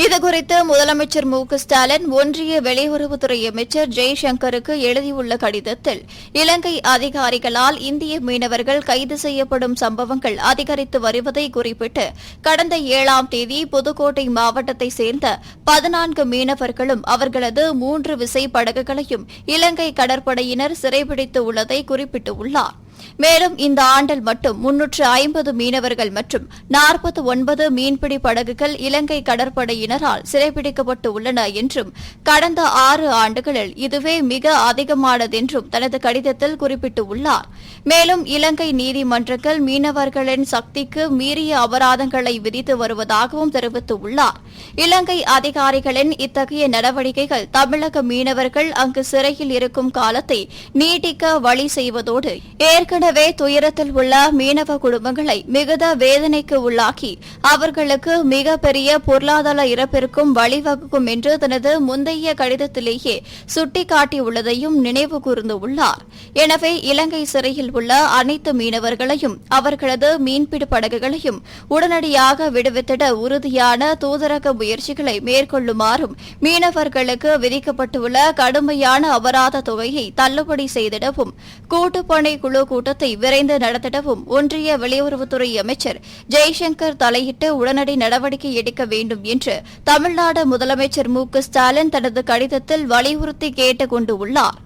இதுகுறித்து முதலமைச்சர் மு ஸ்டாலின் ஒன்றிய வெளியுறவுத்துறை அமைச்சர் ஜெய்சங்கருக்கு எழுதியுள்ள கடிதத்தில் இலங்கை அதிகாரிகளால் இந்திய மீனவர்கள் கைது செய்யப்படும் சம்பவங்கள் அதிகரித்து வருவதை குறிப்பிட்டு கடந்த ஏழாம் தேதி புதுக்கோட்டை மாவட்டத்தைச் சேர்ந்த பதினான்கு மீனவர்களும் அவர்களது மூன்று விசை படகுகளையும் இலங்கை கடற்படையினர் சிறைபிடித்து உள்ளதை குறிப்பிட்டுள்ளார். மேலும் இந்த ஆண்டில் மட்டும் முன்னூற்று ஐம்பது மீனவர்கள் மற்றும் நாற்பத்தி ஒன்பது மீன்பிடி படகுகள் இலங்கை கடற்படையினரால் சிறைபிடிக்கப்பட்டு உள்ளன என்றும் கடந்த ஆறு ஆண்டுகளில் இதுவே மிக அதிகமானதென்றும் தனது கடிதத்தில் குறிப்பிட்டுள்ளார். மேலும் இலங்கை நீதிமன்றங்கள் மீனவர்களின் சக்திக்கு மீறிய அபராதங்களை விதித்து வருவதாகவும் தெரிவித்துள்ளார். இலங்கை அதிகாரிகளின் இத்தகைய நடவடிக்கைகள் தமிழக மீனவர்கள் அங்கு சிறையில் இருக்கும் காலத்தை நீட்டிக்க வழி செய்வதோடு ஏற்க ஏற்கனவே துயரத்தில் உள்ள மீனவ குடும்பங்களை மிகுந்த வேதனைக்கு உள்ளாக்கி அவர்களுக்கு மிகப்பெரிய பொருளாதார இறப்பிற்கும் வழிவகுக்கும் என்று தனது முந்தைய கடிதத்திலேயே சுட்டிக்காட்டியுள்ளதையும் நினைவு கூர்ந்துள்ளார் எனவே இலங்கை சிறையில் உள்ள அனைத்து மீனவர்களையும் அவர்களது மீன்பிடி படகுகளையும் உடனடியாக விடுவித்திட உறுதியான தூதரக முயற்சிகளை மேற்கொள்ளுமாறும் மீனவர்களுக்கு விதிக்கப்பட்டுள்ள கடுமையான அபராத தொகையை தள்ளுபடி செய்திடவும் கூட்டுப்பணி குழு கூட்டத்தை விரைந்து நடத்திடவும் ஒன்றிய வெளியுறவுத்துறை அமைச்சர் ஜெய்சங்கர் தலையிட்டு உடனடி நடவடிக்கை எடுக்க வேண்டும் என்று தமிழ்நாடு முதலமைச்சர் மு ஸ்டாலின் தனது கடிதத்தில் வலியுறுத்தி கேட்டுக் கொண்டுள்ளார்